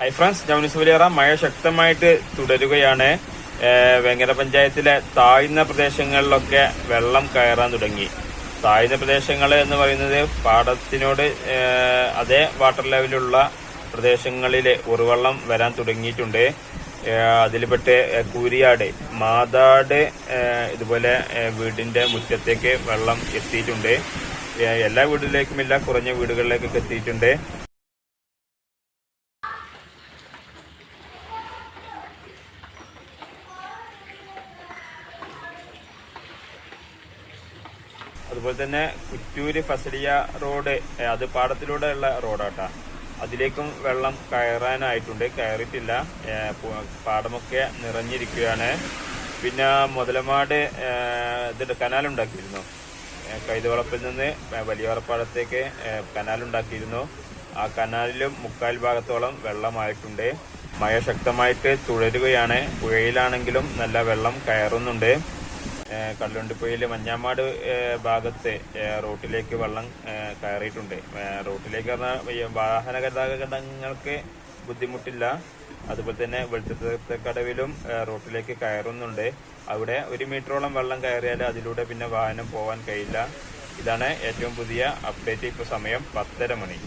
Hi friends ജൗനിസുലിയറ മഴ ശക്തമായിട്ട് തുടരുകയാണ്. വെങ്ങര പഞ്ചായത്തിലെ താഴ്ന്ന പ്രദേശങ്ങളിലൊക്കെ വെള്ളം കയറാൻ തുടങ്ങി. താഴ്ന്ന പ്രദേശങ്ങൾ എന്ന് പറയുന്നത് പാടത്തിനോട് അതേ വാട്ടർ ലെവലുള്ള പ്രദേശങ്ങളിൽ ഉറുവെള്ളം വരാൻ തുടങ്ങിയിട്ടുണ്ട്. അതിൽപ്പെട്ട് കൂരിയാട് മാതാട് ഇതുപോലെ വീടിന്റെ മുറ്റത്തേക്ക് വെള്ളം എത്തിയിട്ടുണ്ട്. എല്ലാ വീടുകളിലേക്കുമില്ല കുറഞ്ഞ വീടുകളിലേക്കൊക്കെ എത്തിയിട്ടുണ്ട്. അതുപോലെ തന്നെ കുറ്റൂര് ഫസലിയ റോഡ് അത് പാടത്തിലൂടെ ഉള്ള റോഡാട്ടാ. അതിലേക്കും വെള്ളം കയറാനായിട്ടുണ്ട്. കയറിയിട്ടില്ല. പാടമൊക്കെ നിറഞ്ഞിരിക്കുകയാണ്. പിന്നെ മുതലമാട് കനാൽ കനാലുണ്ടാക്കിയിരുന്നു. കൈതവളപ്പിൽ നിന്ന് വലിയവറപ്പാടത്തേക്ക് കനാലുണ്ടാക്കിയിരുന്നു. ആ കനാലിലും മുക്കാൽ ഭാഗത്തോളം വെള്ളമായിട്ടുണ്ട്. മഴ ശക്തമായിട്ട് തുടരുകയാണ് പുഴയിലാണെങ്കിലും നല്ല വെള്ളം കയറുന്നുണ്ട്. കല്ലുണ്ടിപ്പുഴയിലെ മഞ്ഞാമാട് ഭാഗത്തെ റോട്ടിലേക്ക് വെള്ളം കയറിയിട്ടുണ്ട്. റോട്ടിലേക്ക് വാഹന ഗതാഗതങ്ങൾക്ക് ബുദ്ധിമുട്ടില്ല. അതുപോലെ തന്നെ വെളിച്ചത്തക്കടവിലും റോട്ടിലേക്ക് കയറുന്നുണ്ട്. അവിടെ ഒരു മീറ്ററോളം വെള്ളം കയറിയാൽ അതിലൂടെ പിന്നെ വാഹനം പോകാൻ കഴിയില്ല. ഇതാണ് ഏറ്റവും പുതിയ അപ്ഡേറ്റ്. ഇപ്പോൾ സമയം പത്തര മണി.